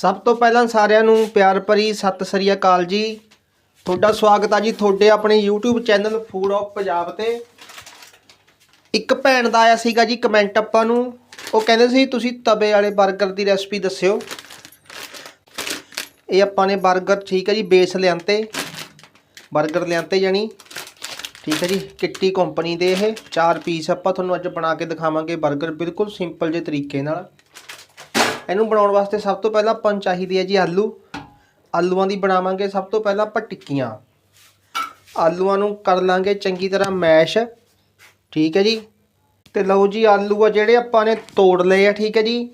ਸਭ ਤੋਂ ਪਹਿਲਾਂ ਸਾਰਿਆਂ ਨੂੰ ਪਿਆਰ ਭਰੀ ਸਤਿ ਸ੍ਰੀ ਅਕਾਲ ਜੀ। ਤੁਹਾਡਾ ਸਵਾਗਤ ਆ ਜੀ ਤੁਹਾਡੇ ਆਪਣੇ YouTube channel food of Punjab ਤੇ। ਇੱਕ ਭੈਣ ਦਾ ਆਇਆ ਸੀਗਾ ਜੀ ਕਮੈਂਟ ਆਪਾਂ ਨੂੰ। ਉਹ ਕਹਿੰਦੇ ਸੀ, ਤੁਸੀਂ ਤਵੇ ਵਾਲੇ 버ਗਰ ਦੀ ਰੈਸਪੀ ਦੱਸਿਓ। ਇਹ ਆਪਾਂ ਨੇ 버ਗਰ ਠੀਕ ਹੈ ਜੀ ਬੇਸ ਲਿਆਂਤੇ 버ਗਰ ਲਿਆਂਤੇ ਜਾਨੀ ਠੀਕ ਹੈ ਜੀ, ਕਿੱਟੀ ਕੰਪਨੀ ਦੇ ਇਹ। ਚਾਰ ਪੀਸ ਆਪਾਂ ਤੁਹਾਨੂੰ ਅੱਜ ਬਣਾ ਕੇ ਦਿਖਾਵਾਂਗੇ 버ਗਰ ਬਿਲਕੁਲ ਸਿੰਪਲ ਜਿਹੇ ਤਰੀਕੇ ਨਾਲ। ਇਹਨੂੰ ਬਣਾਉਣ ਵਾਸਤੇ ਸਭ ਤੋਂ ਪਹਿਲਾਂ ਆਪਾਂ ਨੂੰ ਚਾਹੀਦੀ ਹੈ ਜੀ ਆਲੂ। ਆਲੂਆਂ ਦੀ ਬਣਾਵਾਂਗੇ ਸਭ ਤੋਂ ਪਹਿਲਾਂ ਆਪਾਂ ਟਿੱਕੀਆਂ। ਆਲੂਆਂ ਨੂੰ ਕਰ ਲਾਂਗੇ ਚੰਗੀ ਤਰ੍ਹਾਂ ਮੈਸ਼। ਠੀਕ ਹੈ ਜੀ? ਤੇ ਲਓ ਜੀ, ਆਲੂ ਆ ਜਿਹੜੇ ਆਪਾਂ ਨੇ ਤੋੜ ਲਏ ਆ, ਠੀਕ ਹੈ ਜੀ?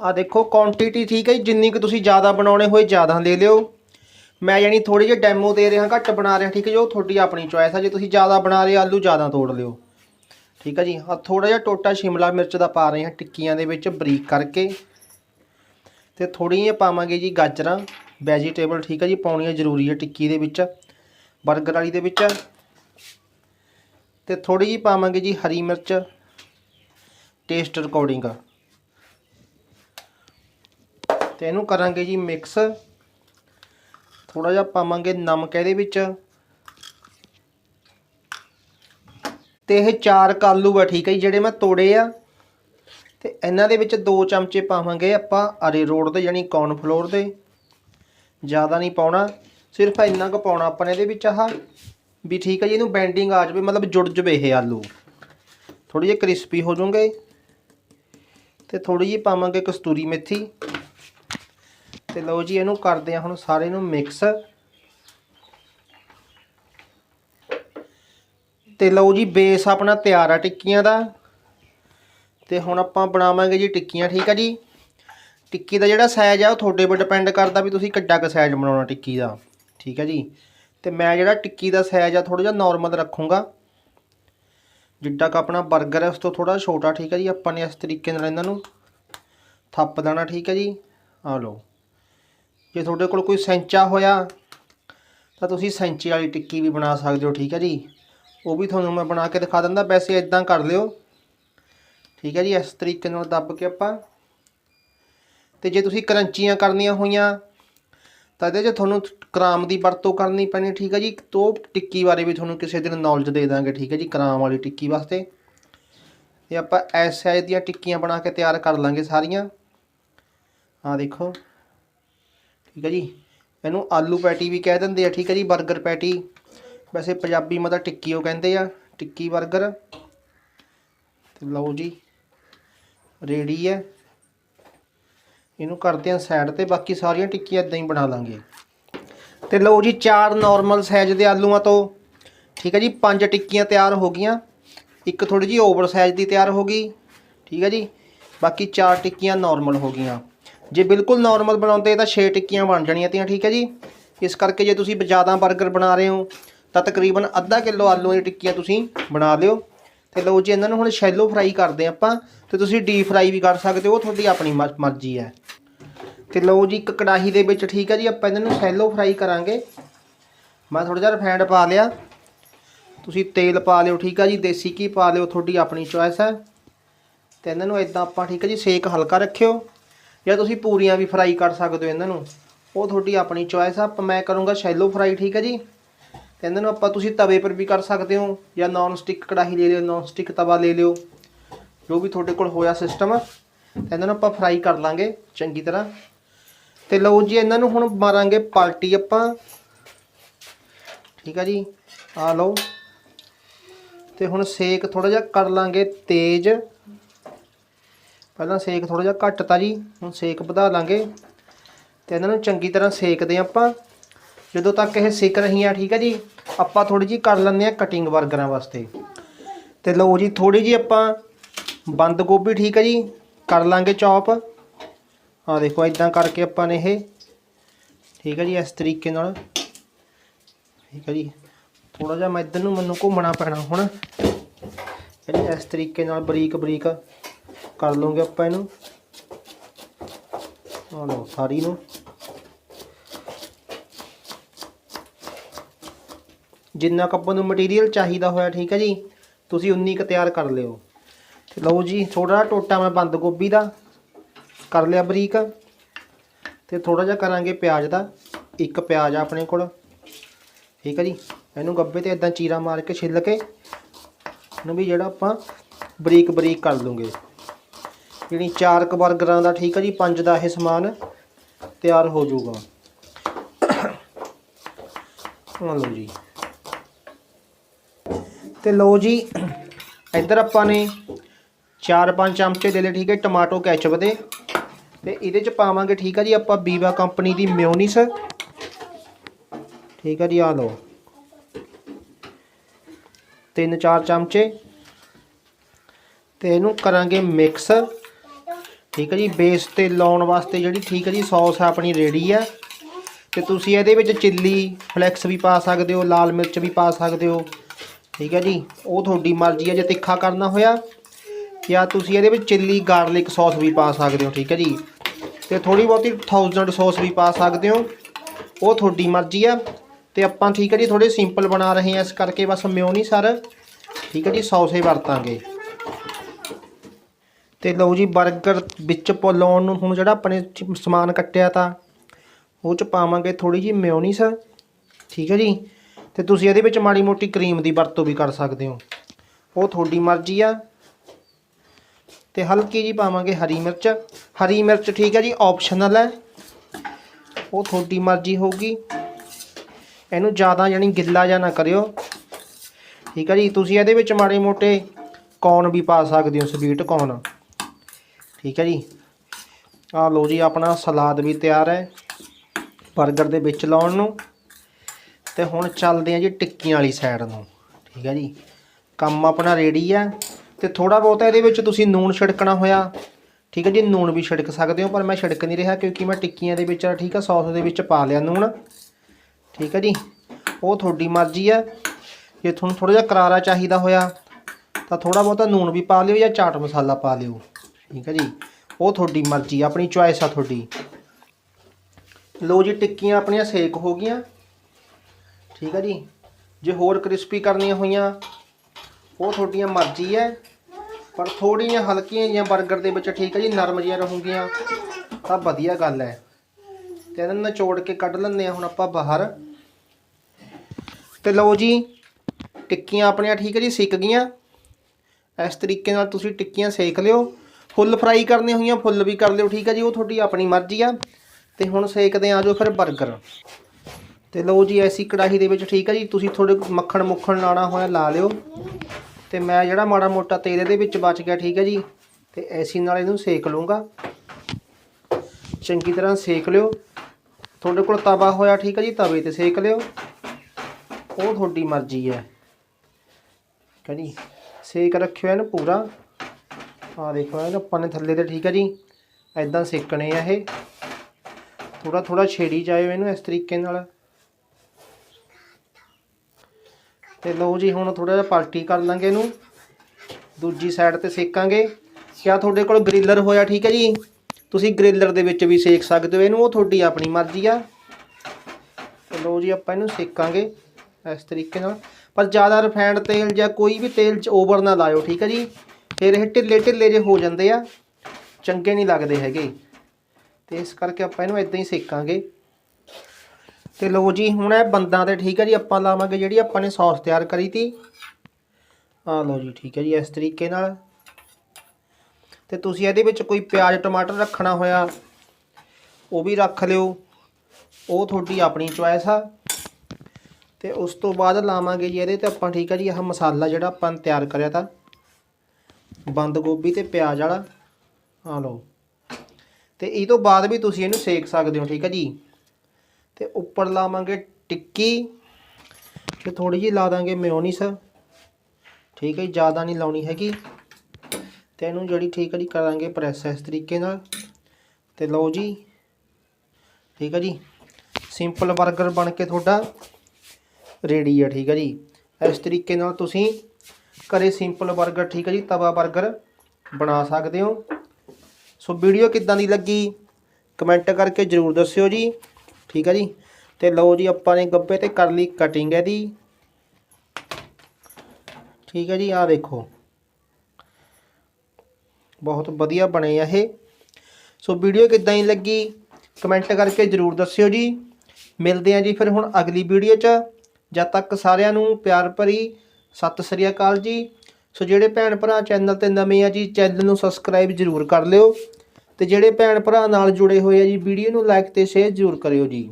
ਆ ਦੇਖੋ ਕੁਆਂਟੀਟੀ ਠੀਕ ਹੈ ਜੀ? ਜਿੰਨੀ ਕੁ ਤੁਸੀਂ ਜ਼ਿਆਦਾ ਬਣਾਉਣੇ ਹੋਏ, ਜ਼ਿਆਦਾ ਲੈ ਲਿਓ। ਮੈਂ ਯਾਨੀ ਥੋੜੀ ਜਿਹੀ ਡੈਮੋ ਦੇ ਰਿਹਾ, ਘੱਟ ਬਣਾ ਰਿਹਾ, ਠੀਕ ਹੈ ਜੀ? ਉਹ ਤੁਹਾਡੀ ਆਪਣੀ ਚੋਇਸ ਹੈ ਜੇ ਤੁਸੀਂ ਜ਼ਿਆਦਾ ਬਣਾ ਰਹੇ ਆਲੂ ਜ਼ਿਆਦਾ ਤੋੜ ਲਿਓ। ਠੀਕ ਹੈ ਜੀ। ਹਾਂ ਥੋੜਾ ਜਿਹਾ ਟੋਟਾ ਸ਼ਿਮਲਾ ਮਿਰਚ ਦਾ ਪਾ ਰਹੇ ਹਾਂ ਟਿੱਕੀਆਂ ਦੇ ਵਿੱਚ ਬਰੀਕ ਕਰਕੇ। ਤੇ ਥੋੜ੍ਹੀਆਂ ਜਿਹੀਆਂ ਪਾਵਾਂਗੇ ਜੀ ਗਾਜਰਾਂ ਵੈਜੀਟੇਬਲ ਠੀਕ ਹੈ ਜੀ, ਪਾਉਣੀਆਂ ਜ਼ਰੂਰੀ ਹੈ ਟਿੱਕੀ ਦੇ ਵਿੱਚ 버ਗਰ ਵਾਲੀ ਦੇ ਵਿੱਚ। ਤੇ ਥੋੜੀ ਜਿਹੀ ਪਾਵਾਂਗੇ ਜੀ ਹਰੀ ਮਿਰਚ ਟੇਸਟ ਅਕੋਰਡਿੰਗ ਤੇ ਇਹਨੂੰ ਕਰਾਂਗੇ ਜੀ ਮਿਕਸ ਥੋੜਾ ਜਿਹਾ ਪਾਵਾਂਗੇ ਨਮਕ ਇਹਦੇ ਵਿੱਚ। ਤੇ ਇਹ ਚਾਰ ਕਾਲੂ ਆ, ਠੀਕ ਹੈ ਜੀ, ਜਿਹੜੇ ਮੈਂ ਤੋੜੇ ਆ। ਤੇ ਇਹਨਾਂ ਦੇ ਵਿੱਚ ਦੋ ਚਮਚੇ ਪਾਵਾਂਗੇ ਆਪਾਂ ਅਰੇ ਰੋਡ ਦੇ, ਯਾਨੀ ਕੌਰਨ ਫਲੋਰ ਦੇ। ਜ਼ਿਆਦਾ ਨਹੀਂ ਪਾਉਣਾ, ਸਿਰਫ ਇੰਨਾ ਕੁ ਪਾਉਣਾ ਆਪਾਂ ਨੇ ਇਹਦੇ ਵਿੱਚ ਆਹ। ਵੀ ਠੀਕ ਹੈ ਜੀ, ਇਹਨੂੰ ਬੈਂਡਿੰਗ ਆ ਜਾਵੇ, ਮਤਲਬ ਜੁੜ ਜਵੇ ਇਹ ਆਲੂ। ਥੋੜੀ ਜਿਹੀ ਕ੍ਰਿਸਪੀ ਹੋ ਜਾਣਗੇ ਤੇ ਥੋੜੀ ਜਿਹੀ ਪਾਵਾਂਗੇ ਕਸਤੂਰੀ ਮੇਥੀ। ਤੇ ਲਓ ਜੀ, ਇਹਨੂੰ ਕਰਦੇ ਆ ਹੁਣ ਸਾਰੇ ਨੂੰ ਮਿਕਸ ਤੇ ਲਓ ਜੀ ਬੇਸ ਆਪਣਾ ਤਿਆਰ ਆ ਟਿੱਕੀਆਂ ਦਾ। ਤੇ ਹੁਣ ਆਪਾਂ ਬਣਾਵਾਂਗੇ ਜੀ ਟਿੱਕੀਆਂ, ਠੀਕ ਆ ਜੀ? ਟਿੱਕੀ ਦਾ ਜਿਹੜਾ ਸਾਈਜ਼ ਆ ਉਹ ਤੁਹਾਡੇ 'ਤੇ ਡਿਪੈਂਡ ਕਰਦਾ ਵੀ ਤੁਸੀਂ ਕਿੱਡਾ ਕੁ ਸਾਈਜ਼ ਬਣਾਉਣਾ ਟਿੱਕੀ ਦਾ, ਠੀਕ ਹੈ ਜੀ? ਤੇ ਮੈਂ ਜਿਹੜਾ ਟਿੱਕੀ ਦਾ ਸਾਈਜ਼ ਆ ਥੋੜਾ ਜਿਹਾ ਨਾਰਮਲ ਰੱਖੂੰਗਾ। ਜਿੱਡਾ ਕ ਆਪਣਾ 버ਗਰ ਹੈ ਉਸ ਤੋਂ ਥੋੜਾ ਛੋਟਾ, ਠੀਕ ਹੈ ਜੀ? ਆਪਾਂ ਨੇ ਇਸ ਤਰੀਕੇ ਨਾਲ ਇਹਨਾਂ ਨੂੰ ਥੱਪ ਦੇਣਾ, ਠੀਕ ਹੈ ਜੀ? ਆ ਲਓ। ਜੇ ਤੁਹਾਡੇ ਕੋਲ ਕੋਈ ਸੈਂਚਾ ਹੋਇਆ, ਤਾਂ ਤੁਸੀਂ ਸੈਂਚੇ ਵਾਲੀ ਟਿੱਕੀ ਵੀ ਬਣਾ ਸਕਦੇ ਹੋ, ਠੀਕ ਹੈ ਜੀ? ਉਹ ਵੀ ਤੁਹਾਨੂੰ ਮੈਂ ਬਣਾ ਕੇ ਦਿਖਾ ਦਿੰਦਾ ਵੈਸੇ ਇਦਾਂ ਕਰ ਲਿਓ। ਠੀਕ ਹੈ ਜੀ, ਇਸ ਤਰੀਕੇ ਨਾਲ ਦੱਬ ਕੇ ਆਪਾਂ। ਤੇ ਜੇ ਤੁਸੀਂ ਕਰੰਚੀਆਂ ਕਰਨੀਆਂ ਹੋਈਆਂ, ਤਾਂ ਇਹਦੇ 'ਚ ਤੁਹਾਨੂੰ ਕਰਾਮ ਦੀ ਵਰਤੋਂ ਕਰਨੀ ਪੈਣੀ, ਠੀਕ ਹੈ ਜੀ। ਤੋ ਟਿੱਕੀ ਬਾਰੇ ਵੀ ਤੁਹਾਨੂੰ ਕਿਸੇ ਦਿਨ ਨੌਲੇਜ ਦੇ ਦਾਂਗੇ, ਠੀਕ ਹੈ ਜੀ, ਕਰਾਮ ਵਾਲੀ ਟਿੱਕੀ ਵਾਸਤੇ। ਇਹ ਆਪਾਂ ਐਸ ਸਾਈਜ਼ ਦੀਆਂ ਟਿੱਕੀਆਂ ਬਣਾ ਕੇ ਤਿਆਰ ਕਰ ਲਾਂਗੇ ਸਾਰੀਆਂ। ਆਹ ਦੇਖੋ। ਠੀਕ ਹੈ ਜੀ, ਇਹਨੂੰ ਆਲੂ ਪੈਟੀ ਵੀ ਕਹਿ ਦਿੰਦੇ ਆ, ਠੀਕ ਹੈ ਜੀ 버ਗਰ ਪੈਟੀ ਵੈਸੇ ਪੰਜਾਬੀ ਮਤਾ ਟਿੱਕੀ ਉਹ ਕਹਿੰਦੇ ਆ, ਟਿੱਕੀ 버ਗਰ ਤੇ ਲਓ ਜੀ ਰੈਡੀ ਹੈ। ਇਹਨੂੰ ਕਰਦੇ ਆ ਸਾਈਡ ਤੇ, ਬਾਕੀ ਸਾਰੀਆਂ ਟਿੱਕੀਆਂ ਇਦਾਂ ਹੀ ਬਣਾ ਲਾਂਗੇ। ਤੇ ਲਓ ਜੀ, ਚਾਰ ਨਾਰਮਲ ਸਾਈਜ਼ ਦੇ ਆਲੂਆਂ ਤੋਂ, ਠੀਕ ਹੈ ਜੀ, ਪੰਜ ਟਿੱਕੀਆਂ ਤਿਆਰ ਹੋ ਗਈਆਂ। ਇੱਕ ਥੋੜੀ ਜੀ ਓਵਰ ਸਾਈਜ਼ ਦੀ ਤਿਆਰ ਹੋ ਗਈ, ਠੀਕ ਹੈ ਜੀ। ਬਾਕੀ ਚਾਰ ਟਿੱਕੀਆਂ ਨਾਰਮਲ ਹੋ ਗਈਆਂ। ਜੇ ਬਿਲਕੁਲ ਨਾਰਮਲ ਬਣਾਉਂਦੇ ਤਾਂ 6 ਟਿੱਕੀਆਂ ਬਣ ਜਾਣੀਆਂ ਤੀਆਂ, ਠੀਕ ਹੈ ਜੀ। ਇਸ ਕਰਕੇ ਜੇ ਤੁਸੀਂ ਜ਼ਿਆਦਾ 버ਗਰ ਬਣਾ ਰਹੇ ਹੋ ਤਾਂ ਤਕਰੀਬਨ ਅੱਧਾ ਕਿਲੋ ਆਲੂਆਂ ਦੀ ਟਿੱਕੀਆਂ ਤੁਸੀਂ ਬਣਾ ਲਿਓ। ਤੇ ਲਓ ਜੀ, ਇਹਨਾਂ ਨੂੰ ਹੁਣ ਸ਼ੈਲੋ ਫਰਾਈ ਕਰਦੇ ਆਪਾਂ, ਤੇ ਤੁਸੀਂ ਡੀਪ ਫਰਾਈ ਵੀ ਕਰ ਸਕਦੇ ਹੋ, ਉਹ ਤੁਹਾਡੀ ਆਪਣੀ ਮਰ- ਮਰਜ਼ੀ ਹੈ। ਤੇ ਲਓ ਜੀ, ਇੱਕ ਕੜਾਹੀ ਦੇ ਵਿੱਚ ਠੀਕ ਹੈ ਜੀ, ਆਪਾਂ ਇਹਨਾਂ ਨੂੰ ਸ਼ੈਲੋ ਫਰਾਈ ਕਰਾਂਗੇ। ਮੈਂ ਥੋੜਾ ਜਿਹਾ ਰਫੈਂਡ ਪਾ ਲਿਆ। ਤੁਸੀਂ ਤੇਲ ਪਾ ਲਿਓ, ਠੀਕ ਹੈ ਜੀ, ਦੇਸੀ ਘੀ ਪਾ ਲਿਓ, ਤੁਹਾਡੀ ਆਪਣੀ ਚੋਇਸ ਹੈ। ਤੇ ਇਹਨਾਂ ਨੂੰ ਇਦਾਂ ਆਪਾਂ, ਠੀਕ ਹੈ ਜੀ, ਸੇਕ ਹਲਕਾ ਰੱਖਿਓ। ਜਾਂ ਤੁਸੀਂ ਪੂਰੀਆਂ ਵੀ ਫਰਾਈ ਕਰ ਸਕਦੇ ਹੋ ਇਹਨਾਂ ਨੂੰ। ਉਹ ਤੁਹਾਡੀ ਆਪਣੀ ਚੋਇਸ ਆ ਆਪਾਂ ਮੈਂ ਕਰੂੰਗਾ ਸ਼ੈਲੋ ਫਰਾਈ, ਠੀਕ ਹੈ ਜੀ। ਇਹਨਾਂ ਨੂੰ ਆਪਾਂ ਤੁਸੀਂ ਤਵੇ ਪਰ ਵੀ ਕਰ ਸਕਦੇ ਹੋ ਜਾਂ ਨਾਨ ਸਟਿਕ ਕੜਾਹੀ ਲੈ ਲਿਓ ਨਾਨ ਸਟਿਕ ਤਵਾ ਲੈ ਲਿਓ, ਜੋ ਵੀ ਤੁਹਾਡੇ ਕੋਲ ਹੋਇਆ ਸਿਸਟਮ ਇਹਨਾਂ ਨੂੰ ਆਪਾਂ ਫਰਾਈ ਕਰ ਲਾਂਗੇ ਚੰਗੀ ਤਰ੍ਹਾਂ। ਤੇ ਲਓ ਜੀ, ਇਹਨਾਂ ਨੂੰ ਹੁਣ ਮਾਰਾਂਗੇ ਪਲਟੀ ਆਪਾਂ। ਠੀਕ ਆ ਜੀ, ਆ ਲਓ। ਤੇ ਹੁਣ ਸੇਕ ਥੋੜਾ ਜਿਹਾ ਕਰ ਲਾਂਗੇ ਤੇਜ਼। ਪਹਿਲਾਂ ਸੇਕ ਥੋੜਾ ਜਿਹਾ ਘੱਟ ਤਾ ਜੀ, ਹੁਣ ਸੇਕ ਵਧਾ ਲਾਂਗੇ। ਤੇ ਇਹਨਾਂ ਨੂੰ ਚੰਗੀ ਤਰ੍ਹਾਂ ਸੇਕਦੇ ਆਪਾਂ। ਜਦੋਂ ਤੱਕ ਇਹ ਸੇਕ ਰਹੀਆਂ ਠੀਕ ਹੈ ਜੀ, ਆਪਾਂ ਥੋੜੀ ਜੀ ਕਰ ਲੈਂਦੇ ਆ ਕਟਿੰਗ 버ਗਰਾਂ ਵਾਸਤੇ। ਤੇ ਲਓ ਜੀ ਥੋੜੀ ਜੀ ਆਪਾਂ ਬੰਦ ਗੋਭੀ, ਠੀਕ ਹੈ ਜੀ, ਕਰ ਲਾਂਗੇ ਚੌਪ ਆ ਦੇਖੋ ਇਦਾਂ ਕਰਕੇ ਆਪਾਂ ਨੇ ਇਹ, ਠੀਕ ਹੈ ਜੀ, ਇਸ ਤਰੀਕੇ ਨਾਲ। ਠੀਕ ਹੈ ਜੀ ਥੋੜਾ ਜਿਹਾ ਮੈਂ ਇੱਧਰ ਨੂੰ ਮੈਨੂੰ ਘੁੰਮਣਾ ਪੈਣਾ ਹੁਣ। ਇਹਨੂੰ ਇਸ ਤਰੀਕੇ ਨਾਲ ਬਰੀਕ ਬਰੀਕ ਕਰ ਲਵਾਂਗੇ ਆਪਾਂ ਇਹਨੂੰ। ਆ ਲਓ, ਸਾਰੀ ਨੂੰ। ਜਿੰਨਾ ਕੁ ਆਪਾਂ ਨੂੰ ਮਟੀਰੀਅਲ ਚਾਹੀਦਾ ਹੋਇਆ, ਠੀਕ ਹੈ ਜੀ, ਤੁਸੀਂ ਉਨੀ ਕੁ ਤਿਆਰ ਕਰ ਲਿਓ। ਤੇ ਲਓ ਜੀ ਥੋੜਾ ਟੋਟਾ ਮੈਂ ਬੰਦ ਗੋਭੀ ਦਾ ਕਰ ਲਿਆ ਬਰੀਕ, ਤੇ ਥੋੜਾ ਜਿਹਾ ਕਰਾਂਗੇ ਪਿਆਜ਼ ਦਾ, ਇੱਕ ਪਿਆਜ਼ ਆ ਆਪਣੇ ਕੋਲ, ਠੀਕ ਹੈ ਜੀ, ਇਹਨੂੰ ਗੱਬੇ ਤੇ ਇਦਾਂ ਚੀਰਾ ਮਾਰ ਕੇ ਛਿੱਲ ਕੇ, ਇਹਨੂੰ ਵੀ ਜਿਹੜਾ ਆਪਾਂ ਬਰੀਕ ਬਰੀਕ ਕਰ ਲੂੰਗੇ। ਜਿਹੜੀ ਚਾਰ ਕੁ ਬਰਗਰਾਂ ਦਾ, ਠੀਕ ਹੈ ਜੀ, ਪੰਜ ਦਾ ਇਹ ਸਮਾਨ ਤਿਆਰ ਹੋ ਜਾਊਗਾ। ਲਓ ਜੀ। ਤੇ ਲਓ ਜੀ, ਇੱਧਰ ਆਪਾਂ ਨੇ 4-5 ਚਮਚੇ ਦੇ ਲਏ, ਠੀਕ ਹੈ, ਟਮਾਟੋ ਕੈਚਪ ਦੇ। ਤੇ ਇਹਦੇ ਚ ਪਾਵਾਂਗੇ, ਠੀਕ ਹੈ ਜੀ, ਆਪਾਂ ਬੀਵਾ ਕੰਪਨੀ ਦੀ ਮਿਓਨੀਸ। ਠੀਕ ਹੈ ਜੀ ਆ ਲਓ। ਤਿੰਨ ਚਾਰ ਚਮਚੇ। ਤੇ ਇਹਨੂੰ ਕਰਾਂਗੇ ਮਿਕਸ। ਠੀਕ ਹੈ ਜੀ, ਬੇਸ ਤੇ ਲਾਉਣ ਵਾਸਤੇ ਜਿਹੜੀ, ਠੀਕ ਹੈ ਜੀ, ਸੌਸ ਆਪਣੀ ਰੈਡੀ ਹੈ ਤੇ ਤੁਸੀਂ ਇਹਦੇ ਵਿੱਚ ਚਿੱਲੀ ਫਲੈਕਸ ਵੀ ਪਾ ਸਕਦੇ ਹੋ, ਲਾਲ ਮਿਰਚ ਵੀ ਪਾ ਸਕਦੇ ਹੋ। ਠੀਕ ਹੈ ਜੀ, ਉਹ ਤੁਹਾਡੀ ਮਰਜ਼ੀ ਹੈ, ਜੇ ਤਿੱਖਾ ਕਰਨਾ ਹੋਇਆ, ਜਾਂ ਤੁਸੀਂ ਇਹਦੇ ਵਿੱਚ ਚਿੱਲੀ ਗਾਰਲਿਕ ਸੌਸ ਵੀ ਪਾ ਸਕਦੇ ਹੋ, ਠੀਕ ਹੈ ਜੀ। ਤੇ ਥੋੜੀ ਬਹੁਤੀ 1000 ਸੌਸ ਵੀ ਪਾ ਸਕਦੇ ਹੋ, ਉਹ ਤੁਹਾਡੀ ਮਰਜ਼ੀ ਆ ਤੇ ਆਪਾਂ ਠੀਕ ਹੈ ਜੀ ਥੋੜੇ ਸਿੰਪਲ ਬਣਾ ਰਹੇ ਹਾਂ, ਇਸ ਕਰਕੇ ਬਸ ਮਿਓਨੀ ਸਰ। ਠੀਕ ਹੈ ਜੀ, ਸੌਸੇ ਵਰਤਾਂਗੇ। ਤੇ ਲਓ ਜੀ 버ਗਰ ਵਿੱਚ ਪਲਾਉਣ ਨੂੰ, ਹੁਣ ਜਿਹੜਾ ਆਪਣੇ ਸਮਾਨ ਕੱਟਿਆ ਤਾਂ, ਉਹ ਚ ਪਾਵਾਂਗੇ ਥੋੜੀ ਜੀ ਮਿਓਨੀਸ ਠੀਕ ਹੈ ਜੀ ਤੇ ਤੁਸੀਂ ਇਹਦੇ ਵਿੱਚ ਮਾੜੀ ਮੋਟੀ ਕਰੀਮ ਦੀ ਵਰਤੋਂ ਵੀ ਕਰ ਸਕਦੇ ਹੋ। ਉਹ ਤੁਹਾਡੀ ਮਰਜ਼ੀ ਆ। ਤੇ ਹਲਕੀ ਜੀ ਪਾਵਾਂਗੇ ਹਰੀ ਮਿਰਚ। ਹਰੀ ਮਿਰਚ ਠੀਕ ਹੈ ਜੀ ਆਪਸ਼ਨਲ ਹੈ। ਉਹ ਤੁਹਾਡੀ ਮਰਜ਼ੀ ਹੋਊਗੀ। ਇਹਨੂੰ ਜ਼ਿਆਦਾ ਯਾਨੀ ਗਿੱਲਾ ਜਾਂ ਨਾ ਕਰਿਓ। ਠੀਕ ਹੈ ਜੀ, ਤੁਸੀਂ ਇਹਦੇ ਵਿੱਚ ਮਾੜੇ ਮੋਟੇ ਕੌਨ ਵੀ ਪਾ ਸਕਦੇ ਹੋ ਸਵੀਟ ਕੌਨ ਠੀਕ ਹੈ ਜੀ। ਆ ਲਓ ਜੀ, ਆਪਣਾ ਸਲਾਦ ਵੀ ਤਿਆਰ ਹੈ। 버ਗਰ ਦੇ ਵਿੱਚ ਲਾਉਣ ਨੂੰ। ਤੇ ਹੁਣ ਚੱਲਦੇ ਆ ਜੀ ਟਿੱਕੀਆਂ ਵਾਲੀ ਸਾਈਡ ਨੂੰ। ਠੀਕ ਹੈ ਜੀ। ਕੰਮ ਆਪਣਾ ਰੈਡੀ ਆ ਤੇ ਥੋੜਾ ਬਹੁਤਾ ਇਹਦੇ ਵਿੱਚ ਤੁਸੀਂ ਨੂਣ ਛਿੜਕਣਾ ਹੋਇਆ। ਠੀਕ ਹੈ ਜੀ ਨੂਣ ਵੀ ਛਿੜਕ ਸਕਦੇ ਹੋ, ਪਰ ਮੈਂ ਛਿੜਕ ਨਹੀਂ ਰਿਹਾ ਕਿਉਂਕਿ ਮੈਂ ਟਿੱਕੀਆਂ ਦੇ ਵਿੱਚ, ਠੀਕ ਆ ਸੌਸ ਦੇ ਵਿੱਚ ਪਾ ਲਿਆ ਨੂਣ ਠੀਕ ਹੈ ਜੀ। ਉਹ ਤੁਹਾਡੀ ਮਰਜ਼ੀ ਆ। ਜੇ ਤੁਹਾਨੂੰ ਥੋੜਾ ਜਿਹਾ ਕਰਾਰਾ ਚਾਹੀਦਾ ਹੋਇਆ, ਤਾਂ ਥੋੜਾ ਬਹੁਤਾ ਨੂਣ ਵੀ ਪਾ ਲਿਓ ਜਾਂ ਚਾਟ ਮਸਾਲਾ ਪਾ ਲਿਓ। ਠੀਕ ਹੈ ਜੀ। ਉਹ ਤੁਹਾਡੀ ਮਰਜ਼ੀ ਆਪਣੀ ਚੁਆਇਸ ਆ ਤੁਹਾਡੀ। ਲਓ ਜੀ, ਟਿੱਕੀਆਂ ਆਪਣੀਆਂ ਸੇਕ ਹੋ ਗਈਆਂ। ਠੀਕ ਹੈ ਜੀ। ਜੇ ਹੋਰ ਕ੍ਰਿਸਪੀ ਕਰਨੀਆਂ ਹੋਈਆਂ, ਉਹ ਤੁਹਾਡੀਆਂ ਮਰਜ਼ੀ ਹੈ ਪਰ ਥੋੜੀਆਂ ਹਲਕੀਆਂ ਜਿਹੀਆਂ 버ਗਰ ਦੇ ਵਿੱਚ ਠੀਕ ਹੈ ਜੀ, ਨਰਮ ਜਿਹੀਆਂ ਰਹੂਗੀਆਂ, ਤਾਂ ਵਧੀਆ ਗੱਲ ਹੈ ਤੇ ਇਹਨਾਂ ਨੂੰ ਨਿਚੋੜ ਕੇ ਕੱਢ ਲੈਂਦੇ ਆ ਹੁਣ ਆਪਾਂ ਬਾਹਰ। ਤੇ ਲਓ ਜੀ, ਟਿੱਕੀਆਂ ਆਪਣੀਆਂ ਠੀਕ ਹੈ ਜੀ, ਸਿੱਕ ਗਈਆਂ। ਇਸ ਤਰੀਕੇ ਨਾਲ ਤੁਸੀਂ ਟਿੱਕੀਆਂ ਸੇਕ ਲਿਓ। ਫੁੱਲ ਫਰਾਈ ਕਰਨੀਆਂ ਹੋਈਆਂ, ਫੁੱਲ ਵੀ ਕਰ ਲਿਓ, ਠੀਕ ਹੈ ਜੀ, ਉਹ ਤੁਹਾਡੀ ਆਪਣੀ ਮਰਜ਼ੀ ਆ। ਤੇ ਹੁਣ ਸੇਕਦੇ ਆ ਜੋ ਫਿਰ 버ਗਰ ਤੇ ਲਓ ਜੀ, ਐਸੀ ਕੜਾਹੀ ਦੇ ਵਿੱਚ ਠੀਕ ਹੈ ਜੀ। ਤੁਸੀਂ ਥੋੜੇ ਮੱਖਣ ਮੁੱਖਣ ਲਾਣਾ ਹੋਇਆ, ਲਾ ਲਿਓ। ਤੇ ਮੈਂ ਜਿਹੜਾ ਮਾੜਾ ਮੋਟਾ ਤੇਲ ਇਹਦੇ ਵਿੱਚ ਬਚ ਗਿਆ, ਠੀਕ ਹੈ ਜੀ। ਤੇ ਐਸੀ ਨਾਲ ਇਹਨੂੰ ਸੇਕ ਲੂੰਗਾ ਚੰਗੀ ਤਰ੍ਹਾਂ ਸੇਕ ਲਿਓ। ਤੁਹਾਡੇ ਕੋਲ ਤਵਾ ਹੋਇਆ, ਠੀਕ ਹੈ ਜੀ, ਤਵੇ ਤੇ ਸੇਕ ਲਿਓ। ਉਹ ਤੁਹਾਡੀ ਮਰਜ਼ੀ ਹੈ। ਕਹੀ ਸੇਕ ਰੱਖਿਓ ਇਹਨੂੰ ਪੂਰਾ। ਆ ਦੇਖੋ, ਇਹਨੂੰ ਆਪਾਂ ਨੇ ਥੱਲੇ ਤੇ, ਠੀਕ ਹੈ ਜੀ। ਐਦਾਂ ਸੇਕਣੇ ਆ ਇਹ। ਥੋੜਾ ਥੋੜਾ ਛੇੜੀ ਜਾਇਓ ਇਹਨੂੰ ਇਸ ਤਰੀਕੇ ਨਾਲ। ਤੇ ਲਓ ਜੀ, ਹੁਣ ਥੋੜਾ ਜਿਹਾ ਪਲਟੀ ਕਰ ਲਾਂਗੇ ਇਹਨੂੰ। ਦੂਜੀ ਸਾਈਡ ਤੇ ਸੇਕਾਂਗੇ। ਕਿਆ ਤੁਹਾਡੇ ਕੋਲ ਗ੍ਰਿਲਰ ਹੋਇਆ, ਠੀਕ ਹੈ ਜੀ? ਤੁਸੀਂ ਗ੍ਰਿਲਰ ਦੇ ਵਿੱਚ ਵੀ ਸੇਕ ਸਕਦੇ ਹੋ, ਇਹਨੂੰ ਉਹ ਤੁਹਾਡੀ ਆਪਣੀ ਮਰਜ਼ੀ ਆ। ਤੇ ਲਓ ਜੀ, ਆਪਾਂ ਇਹਨੂੰ ਸੇਕਾਂਗੇ ਇਸ ਤਰੀਕੇ ਨਾਲ। ਪਰ ਜ਼ਿਆਦਾ ਰਿਫਾਈਨਡ ਤੇਲ ਜਾਂ ਕੋਈ ਵੀ ਤੇਲ ਚ ਓਵਰ ਨਾ ਲਾਇਓ, ਠੀਕ ਹੈ ਜੀ? ਫਿਰ ਇਹ ਢਿੱਲੇ ਢਿੱਲੇ ਜੇ ਹੋ ਜਾਂਦੇ ਆ। ਚੰਗੇ ਨਹੀਂ ਲੱਗਦੇ ਹੈਗੇ। ਤੇ ਇਸ ਕਰਕੇ ਆਪਾਂ ਇਹਨੂੰ ਇਦਾਂ ਹੀ ਸੇਕਾਂਗੇ। ਤੇ ਲਓ ਜੀ, ਹੁਣ ਇਹ ਬੰਦਾਂ ਤੇ ਠੀਕ ਹੈ ਜੀ, ਆਪਾਂ ਲਾਵਾਂਗੇ ਜਿਹੜੀ ਆਪਾਂ ਨੇ ਸੌਸ ਤਿਆਰ ਕਰੀ ਤੀ। ਆ ਲਓ ਜੀ, ਠੀਕ ਹੈ ਜੀ, ਇਸ ਤਰੀਕੇ ਨਾਲ। ਤੇ ਤੁਸੀਂ ਇਹਦੇ ਵਿੱਚ ਕੋਈ ਪਿਆਜ਼, ਟਮਾਟਰ ਰੱਖਣਾ ਹੋਇਆ, ਉਹ ਵੀ ਰੱਖ ਲਿਓ। ਉਹ ਤੁਹਾਡੀ ਆਪਣੀ ਚੁਆਇਸ ਆ। ਤੇ ਉਸ ਤੋਂ ਬਾਅਦ ਲਾਵਾਂਗੇ ਜੀ ਇਹਦੇ ਤੇ ਆਪਾਂ, ਠੀਕ ਹੈ ਜੀ, ਆਹ ਮਸਾਲਾ ਜਿਹੜਾ ਆਪਾਂ ਤਿਆਰ ਕਰਿਆ ਤਾਂ। ਬੰਦ ਗੋਭੀ ਤੇ ਪਿਆਜ਼ ਵਾਲਾ। ਆ ਲਓ। ਤੇ ਇਹ ਤੋਂ ਬਾਅਦ ਵੀ ਤੁਸੀਂ ਇਹਨੂੰ ਸੇਕ ਸਕਦੇ ਹੋ, ਠੀਕ ਹੈ ਜੀ। ਤੇ ਉੱਪਰ ਲਾਵਾਂਗੇ ਟਿੱਕੀ ਤੇ ਥੋੜੀ ਜੀ ਲਾ ਦਾਂਗੇ ਮਿਓਨੀਸ। ਠੀਕ ਹੈ ਜ਼ਿਆਦਾ ਨਹੀਂ ਲਾਉਣੀ ਹੈਗੀ। ਤੇ ਇਹਨੂੰ ਜਿਹੜੀ ਠੀਕ ਹੈ ਕਰਾਂਗੇ ਪ੍ਰੈਸ ਇਸ ਤਰੀਕੇ ਨਾਲ। ਤੇ ਲਓ ਜੀ, ਠੀਕ ਹੈ ਜੀ, ਸਿੰਪਲ 버ਗਰ ਬਣ ਕੇ ਤੁਹਾਡਾ ਰੈਡੀ ਆ ਠੀਕ ਹੈ ਜੀ। ਇਸ ਤਰੀਕੇ ਨਾਲ ਤੁਸੀਂ ਘਰੇ ਸਿੰਪਲ 버ਗਰ ਠੀਕ ਹੈ ਜੀ, ਤਵਾ 버ਗਰ ਬਣਾ ਸਕਦੇ ਹੋ। ਸੋ ਵੀਡੀਓ ਕਿੱਦਾਂ ਦੀ ਲੱਗੀ? ਕਮੈਂਟ ਕਰਕੇ ਜਰੂਰ ਦੱਸਿਓ ਜੀ। ਠੀਕ ਹੈ ਜੀ। ਤੇ ਲਓ ਜੀ ਆਪਾਂ ਨੇ ਗੱਬੇ ਤੇ ਕਰ ਲਈ ਕਟਿੰਗ ਇਹਦੀ। ਠੀਕ ਹੈ ਜੀ, ਆਹ ਦੇਖੋ। ਬਹੁਤ ਵਧੀਆ ਬਣੇ ਆ ਇਹ। ਸੋ ਵੀਡੀਓ ਕਿੱਦਾਂ ਹੀ ਲੱਗੀ ਕਮੈਂਟ ਕਰਕੇ ਜਰੂਰ ਦੱਸਿਓ ਜੀ। ਮਿਲਦੇ ਆ ਜੀ ਫਿਰ ਹੁਣ ਅਗਲੀ ਵੀਡੀਓ 'ਚ। ਜਦ ਤੱਕ ਸਾਰਿਆਂ ਨੂੰ ਪਿਆਰ ਭਰੀ ਸਤਿ ਸ੍ਰੀ ਅਕਾਲ ਜੀ। ਸੋ ਜਿਹੜੇ ਭੈਣ ਭਰਾ ਚੈਨਲ ਤੇ ਨਵੇਂ ਆ ਜੀ, ਚੈਨਲ ਨੂੰ ਸਬਸਕ੍ਰਾਈਬ ਜਰੂਰ ਕਰ ਲਿਓ। ਤੇ ਜਿਹੜੇ ਭੈਣ ਭਰਾ ਨਾਲ ਜੁੜੇ ਹੋਏ ਆ ਜੀ, ਵੀਡੀਓ ਨੂੰ ਲਾਈਕ ਤੇ ਸ਼ੇਅਰ ਜ਼ਰੂਰ ਕਰਿਓ ਜੀ।